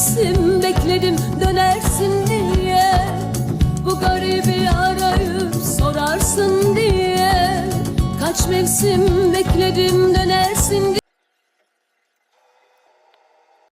Gitmişsin bekledim dönersin diye. Bu garibi arayıp sorarsın diye. Kaç mevsim bekledim döner